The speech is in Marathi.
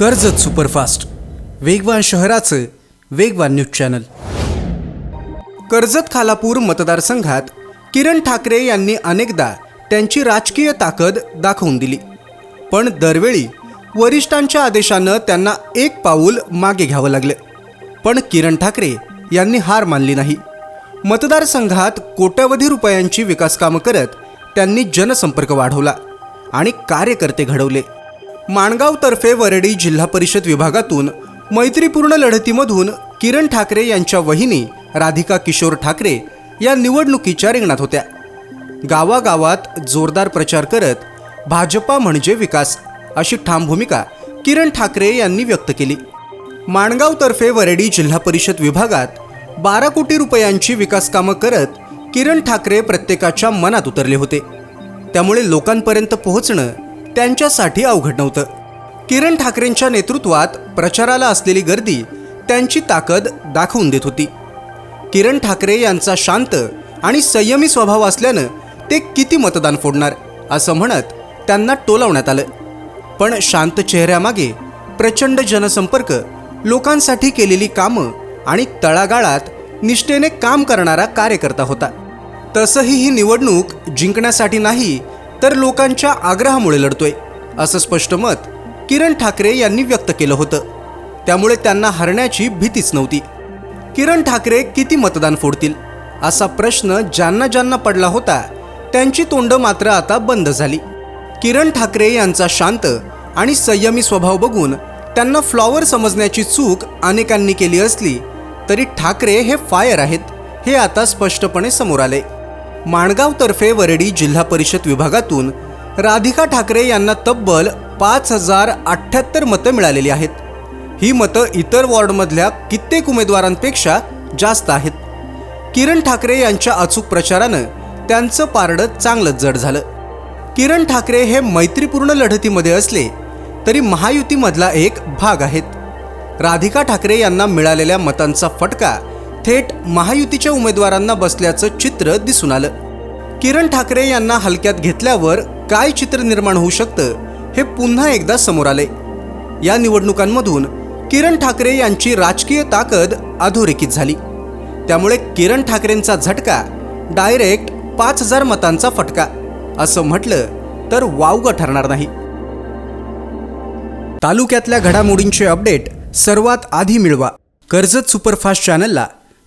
कर्जत सुपरफास्ट. वेगवान शहराचं वेगवान न्यूज चॅनल. कर्जत खालापूर मतदारसंघात किरण ठाकरे यांनी अनेकदा त्यांची राजकीय ताकद दाखवून दिली. पण दरवेळी वरिष्ठांच्या आदेशानं त्यांना एक पाऊल मागे घ्यावं लागलं. पण किरण ठाकरे यांनी हार मानली नाही. मतदारसंघात कोट्यवधी रुपयांची विकासकामं करत त्यांनी जनसंपर्क वाढवला आणि कार्यकर्ते घडवले. माणगावतर्फे वरडी जिल्हा परिषद विभागातून मैत्रीपूर्ण लढतीमधून किरण ठाकरे यांच्या वहिनी राधिका किशोर ठाकरे या निवडणुकीच्या रिंगणात होत्या. गावागावात जोरदार प्रचार करत भाजपा म्हणजे विकास अशी ठाम भूमिका किरण ठाकरे यांनी व्यक्त केली. माणगावतर्फे वरडी जिल्हा परिषद विभागात बारा कोटी रुपयांची विकासकामं करत किरण ठाकरे प्रत्येकाच्या मनात उतरले होते. त्यामुळे लोकांपर्यंत पोहोचणं त्यांच्यासाठी अवघड नव्हतं. किरण ठाकरेंच्या नेतृत्वात प्रचाराला असलेली गर्दी त्यांची ताकद दाखवून देत होती. किरण ठाकरे यांचा शांत आणि संयमी स्वभाव असल्यानं ते किती मतदान फोडणार असं म्हणत त्यांना टोलवण्यात आलं. पण शांत चेहऱ्यामागे प्रचंड जनसंपर्क लोकांसाठी केलेली कामं आणि तळागाळात निष्ठेने काम करणारा कार्यकर्ता होता. तसंही ही निवडणूक जिंकण्यासाठी नाही तर लोकांच्या आग्रहामुळे लढतोय असं स्पष्ट मत किरण ठाकरे यांनी व्यक्त केलं होतं. त्यामुळे त्यांना हरण्याची भीतीच नव्हती. किरण ठाकरे किती मतदान फोडतील असा प्रश्न ज्यांना ज्यांना पडला होता त्यांची तोंड मात्र आता बंद झाली. किरण ठाकरे यांचा शांत आणि संयमी स्वभाव बघून त्यांना फ्लॉवर समजण्याची चूक अनेकांनी केली असली तरी ठाकरे हे फायर आहेत हे आता स्पष्टपणे समोर आले. माणगावतर्फे वरडी जिल्हा परिषद विभागातून राधिका ठाकरे यांना तब्बल पाच हजार अठ्ठ्याहत्तर मतं मिळालेली आहेत. ही मतं इतर वॉर्डमधल्या कित्येक उमेदवारांपेक्षा जास्त आहेत. किरण ठाकरे यांच्या अचूक प्रचारानं त्यांचं पारडं चांगलंच जड झालं. किरण ठाकरे हे मैत्रीपूर्ण लढतीमध्ये असले तरी महायुतीमधला एक भाग आहेत. राधिका ठाकरे यांना मिळालेल्या मतांचा फटका थेट महायुतीच्या उमेदवारांना बसल्याचं चित्र दिसून आलं. किरण ठाकरे यांना हलक्यात घेतल्यावर काय चित्र निर्माण होऊ शकतं हे पुन्हा एकदा समोर आले या निवडणुकांमधून किरण ठाकरे यांची राजकीय ताकद अधोरेखित झाली. त्यामुळे किरण ठाकरेंचा झटका डायरेक्ट पाच हजार मतांचा फटका असं म्हटलं तर वावगं ठरणार नाही. तालुक्यातल्या घडामोडींचे अपडेट सर्वात आधी मिळवा. कर्जत सुपरफास्ट चॅनलला